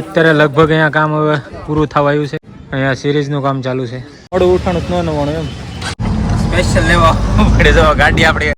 અત્યારે લગભગ અહીંયા કામ હવે પૂરું થવા આવ્યું છે. અહીંયા સિરીઝનું કામ ચાલુ છે. મોડું ઉઠાણું ન નવાનું એમ. સ્પેશિયલ લેવા પડે ગાડી આપણે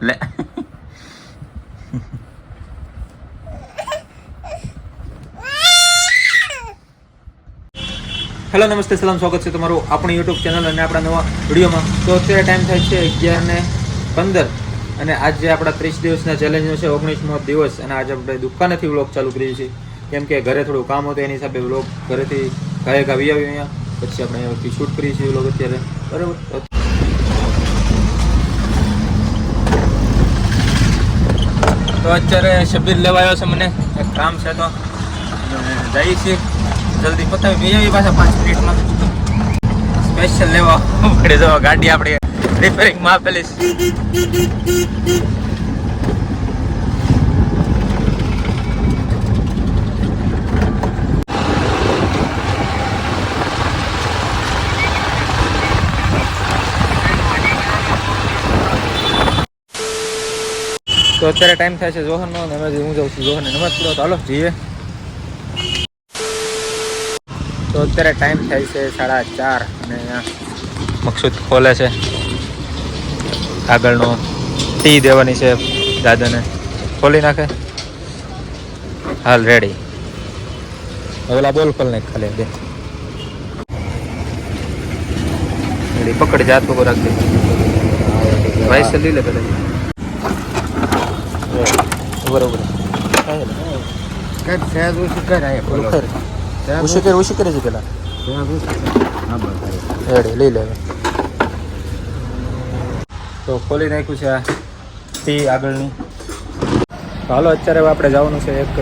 લે હેલો નમસ્તે સલામ સ્વાગત છે તમારું આપણી યુટ્યુબ ચેનલ અને આપણા નવા વિડીયોમાં. તો અત્યારે ટાઈમ થાય છે અગિયાર ને પંદર અને આજે આપણા ત્રીસ દિવસના ચેલેન્જનો છે ઓગણીસમો દિવસ અને આજે આપણે દુકાનેથી વ્લોગ ચાલુ કરીએ છીએ. કેમ કે ઘરે થોડું કામ હતું, એની હિસાબે વ્લોગ ઘરેથી ગાયક આવી આવ્યો અહીંયા. પછી આપણે અહીંયાથી શૂટ કરીએ છીએ વ્લોગ અત્યારે. બરાબર? તો અત્યારે શબીર લેવા આવ્યો છે મને. એક કામ છે તો. જઈએ છીએ. જલ્દી પતાવી, બે આવી પાછા પાંચ મિનિટમાં. સ્પેશિયલ લેવા. પડે જવા ગાડી આપણે રિપેરિંગમાં આપેલી છે. તો અત્યારે ટાઈમ થાય છે જોહરનો અને હવે હું જાઉં છું નમાજ પડો તો હાલો, જઈએ. તો અત્યારે ટાઈમ થાય છે સાડા ચાર અને અહીંયા મકસૂદ ખોલે છે. આગળનો ટી દેવાની છે દાદાને. ખોલી નાખે. હાલ રેડી ઓલા બોલ ખોલ નાખ ખાલી, બે. પકડ, જાત પકડ રાખજે. ભાઈ સે લઈ લે પેલા. બરોબર. કઈ સહેજ ઓછું કરાય બોલો ખર ઉશી કરે ઉશી કરે છે પેલા. હા બસ લઈ લે તો ખોલી નાખ્યું છે આ ટી આગળની. તો હાલો અત્યારે હવે આપણે જવાનું છે એક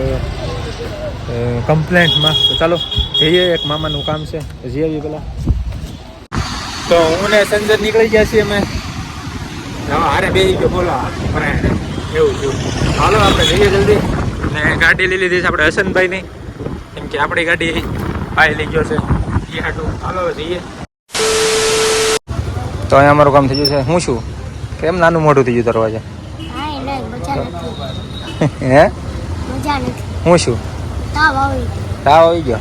કમ્પ્લેન્ટમાં. તો ચાલો જઈએ એક મામાનું કામ છે. તો જઈ આવીએ પેલા. તો હું ને સંજય નીકળી ગયા છીએ અમે. હારે બે ગયો બોલો. એવું થયું હાલો આપણે જઈએ જલ્દી. ને ગાડી લઈ લીધી છે આપણે હસનભાઈની. કેમ કે આપણી ગાડી ભાઈ લઈ ગયો છે. એ હાટું હાલો જઈએ. તો અહીંયા અમારું કામ થઈ ગયું છે. હું છું? કેમ નાનું મોઢું થઈ ગયું દરવાજા હા એને મજા નથી. હે? હું છું? તાવ આવી ગયો.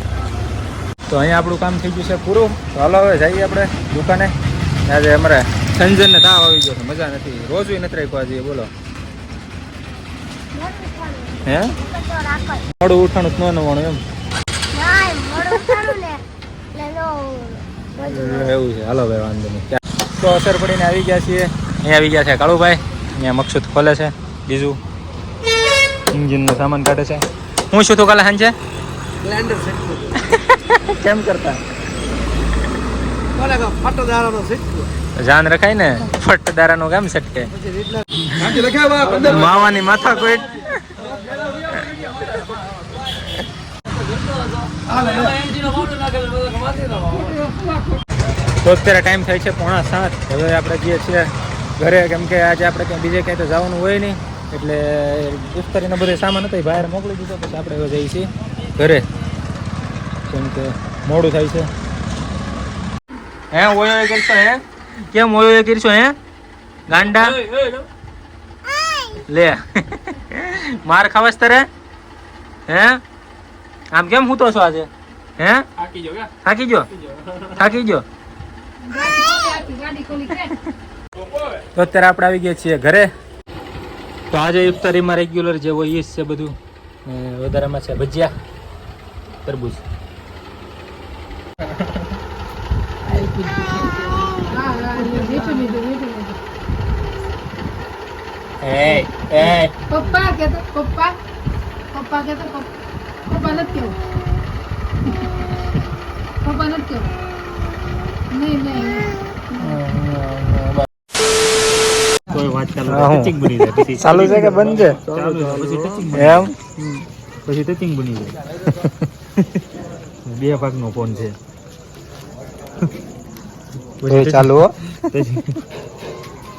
તો અહીંયા આપણું કામ થઈ ગયું છે પૂરું. તો હાલો હવે જઈએ આપણે દુકાને. આજે અમારે સંજનને તાવ આવી ગયો છે. મજા નથી. રોજ નથી રાખ્યો આજે બોલો. હે? મોડું ઉઠાણું ન નવાનું એમ. ના મોડું થાનું ને. એટલે નો બધું એવું છે હાલો ભાઈ વાંધો નહીં. તો અસર પડીને આવી ગયા છીએ. અહીંયા આવી ગયા છે કાળુભાઈ. અહીંયા મકસૂદ ખોલે છે. બીજું ઇન્જિનનો સામાન કાઢે છે. હું શું તું કાલે સાંજે? કેમ કરતા? જાન રખાય ને ફટ દારાનો કેમ સટકે માવાની માથા કોઈ તો અત્યારે ટાઈમ થાય છે પોણા સાત. હવે આપણે જઈએ છીએ ઘરે. કેમ કે આજે આપણે ક્યાંય બીજે ક્યાંય તો જવાનું હોય નહીં. એટલે ઇફતારીનો બધો સામાન હતો એ બહાર મોકલી દીધો. પછી આપણે હવે જઈએ છીએ ઘરે. કેમ કે મોડું થાય છે. હે ઓયો એ કરશો હે? કેમ ઓયો એ કરશો હે? ગાંડા? લે. માર ખાવાસ તારે? હે? આમ કેમ હું તો છો આજે? હે? થાકી ગયો થાકી ગયો? તો અત્યારે આપણે આવી ગયા છીએ ઘરે. તો આજે ઇફતારીમાં રેગ્યુલર જે હોય એ જ છે બધું. વધારામાં છે ભજીયા એ પપ્પા કે પપ્પા? પપ્પા કે પપ્પા? પપ્પા નથી કેવું. પપ્પા નથી કેવું. નહીં નહીં ચાલુ ચાલુ છે કે બંધ છે? એમ? પછી ટચિંગ બની જાય. બે ભાગનો ફોન છે. પછી ચાલુ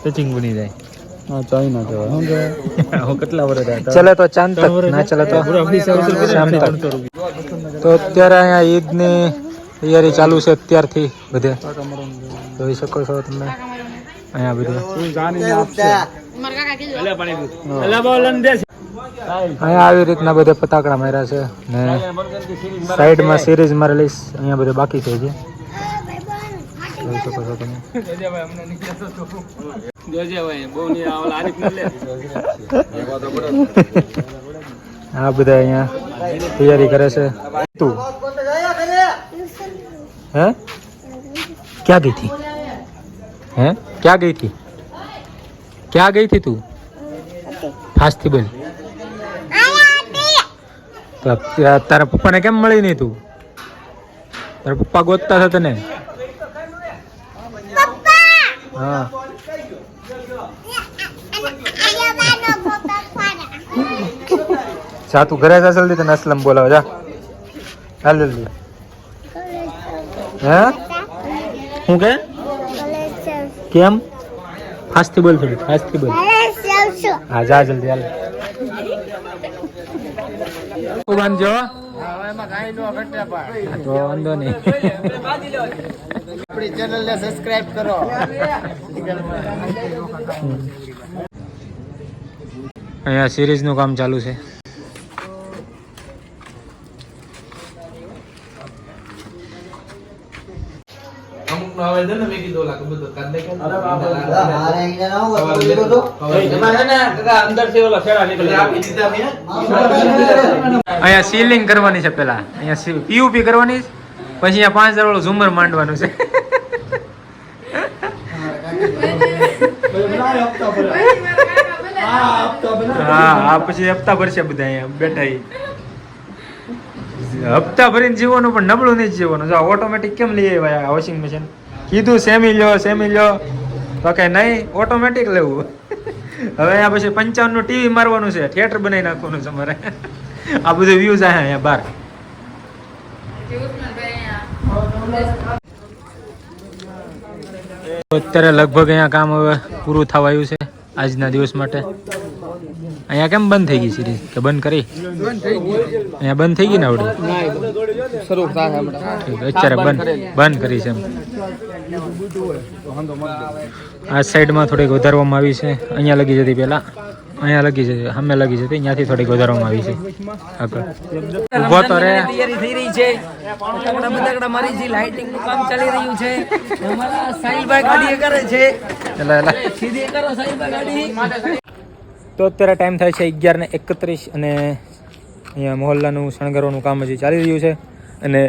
ટચિંગ બની જાય. હા ચાઇના કહેવાય. શું કહેવાય? આવો કેટલા વર્ષ ચલે. તો ચાંદ તક. ના ચલે તો શામ તક. તો અત્યારે અહીંયા ઈદની તૈયારી ચાલુ છે અત્યારથી બધે. જોઈ શકો છો તમે. અહીંયા બધે. અહીંયા આવી રીતના બધે પતાકડા માર્યા છે ને સાઈડમાં સિરીઝ મારેલી લઈશ અહીંયા બધે બાકી થઈ છે. કરો તો અમને નીકળ્યા તો જોજેભાઈ બહુ નહીં આવો આરીફ ન લે આ બધા અહીંયા તૈયારી કરે છે. તું? હે? ક્યાં ગઈ હતી? હે? ક્યાં ગઈ હતી? ક્યાં ગઈ હતી તું? ફાસ્ટથી બોલ તારા પપ્પાને કેમ મળી નહીં તું? તારા પપ્પા ગોતતા હતા તને? હા. જા તું ઘરે જા જલ્દી તને અસલમ બોલાવે જા. હાલ જલ્દી. હે? શું કે? કેમ? ફાસ્ટથી બોલ થોડી ફાસ્ટથી બોલ. હા જા જલ્દી હાલ. બાંધજો હા, તો વાંધો નહીં. આપણી ચેનલને સબસ્ક્રાઇબ કરો. અહીંયા સિરીઝનું કામ ચાલુ છે. અહીંયા સીલિંગ કરવાની છે પેલા. અહીંયા પીયુપી કરવાની છે. પછી અહીંયા પાંચ હજાર વાળું ઝુમર માંડવાનું છે. હા આ પછી હપ્તા ભરશે બધા અહીંયા બેઠા હપ્તા ભરીને જીવવાનું પણ નબળું નહીં જીવવાનું. જો ઓટોમેટિક કેમ લઈ આવ્યા વોશિંગ મશીન કીધું સેમી લ્યો સેમી લ્યો તો કે નહીં ઓટોમેટિક લેવું. હવે અહીંયા પછી પંચાવનનું ટીવી મારવાનું છે થિયેટર બનાવી નાખવાનું છે મારે આ બધું વ્યૂઝ આવે અહીંયા બહાર. અત્યારે લગભગ અહીંયા કામ હવે પૂરું થવા આવ્યું છે, આજના દિવસ માટે. અહીંયા કેમ બંધ થઈ ગઈ સિરીઝ કે બંધ કરી? અહીંયા બંધ થઈ ગઈ ને આવડે? શરૂ અત્યારે બંધ બંધ કરી છે એમ. આ સાઈડમાં થોડીક વધારવામાં આવી છે. અહીંયા લગી જતી પહેલાં. અહીંયા લગી જતી સામે લગી જતી અહીંયાથી થોડીક વધારવામાં આવી છે. આગળ. ઊભો તો રે. તૈયારી થઈ રહી છે. ફટાકડા બટાકડા મારી જી લાઇટિંગનું કામ ચાલી રહ્યું છે. અમારા સાહિલભાઈ ગાડી કરે છે. એટલે એટલે સીધી કરો સાહિલભાઈ ગાડી. તો અત્યારે ટાઈમ થાય છે અગિયારને એકત્રીસ અને અહીંયા મહોલ્લાનું શણગારવાનું કામ હજી ચાલી રહ્યું છે અને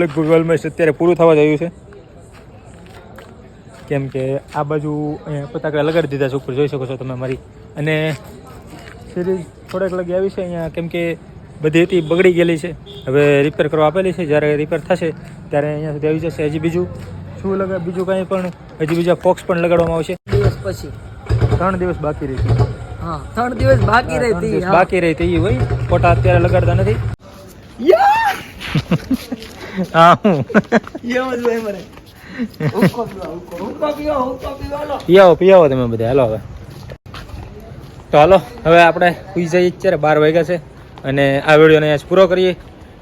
લગભગ ઓલમોસ્ટ અત્યારે પૂરું થવા જયું છે. કેમ કે આ બાજુ અહીંયા પતાકા લગાડી દીધા છે ઉપર જોઈ શકો છો તમે મારી. અને સિરીઝ થોડેક લગી આવી છે અહીંયા કેમ કે બધી હતી બગડી ગયેલી છે. હવે રિપેર કરવા આપેલી છે જ્યારે રિપેર થશે ત્યારે અહીંયા સુધી આવી જશે હજી બીજું. શું લગા બીજું કાંઈ પણ? હજી બીજા ફોક્સ પણ લગાડવામાં આવશે. દિવસ પછી. ત્રણ દિવસ બાકી રહેશે છે. હા ત્રણ દિવસ બાકી રહી હતી બાકી રહી હતી હોય. ફોટા અત્યારે લગાડતા નથી. હા હું? પીયાવો પીયાવો તમે બધા. હાલો હવે. તો હાલો હવે આપણે સુઈ જઈએ અત્યારે. બાર વાગ્યા છે. અને આ વિડીયોને અહીંયા પૂરો કરીએ.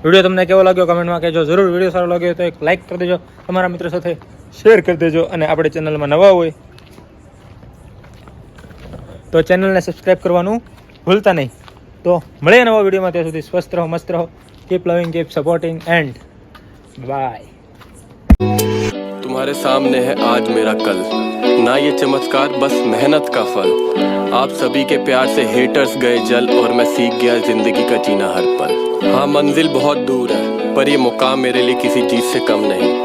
વીડિયો તમને કેવો લાગ્યો કમેન્ટમાં કહેજો. જરૂર વીડિયો સારો લાગ્યો તો એક લાઇક કરી દેજો. તમારા મિત્રો સાથે શેર કરી દેજો. અને આપણે ચેનલમાં નવા હોય તો ચેનલને સબસ્ક્રાઇબ કરવાનું ભૂલતા નહીં તો મળીએ નવા વિડીયોમાં ત્યાં સુધી સ્વસ્થ રહો મસ્ત રહો કીપ લવિંગ કીપ સપોર્ટિંગ એન્ડ બાય तुम्हारे सामने है आज मेरा कल ना ये चमत्कार बस मेहनत का फल आप सभी के प्यार से हेटर्स गए जल और मैं सीख गया जिंदगी का जीना हर पल हाँ मंजिल बहुत दूर है पर ये मुकाम मेरे लिए किसी चीज से कम नहीं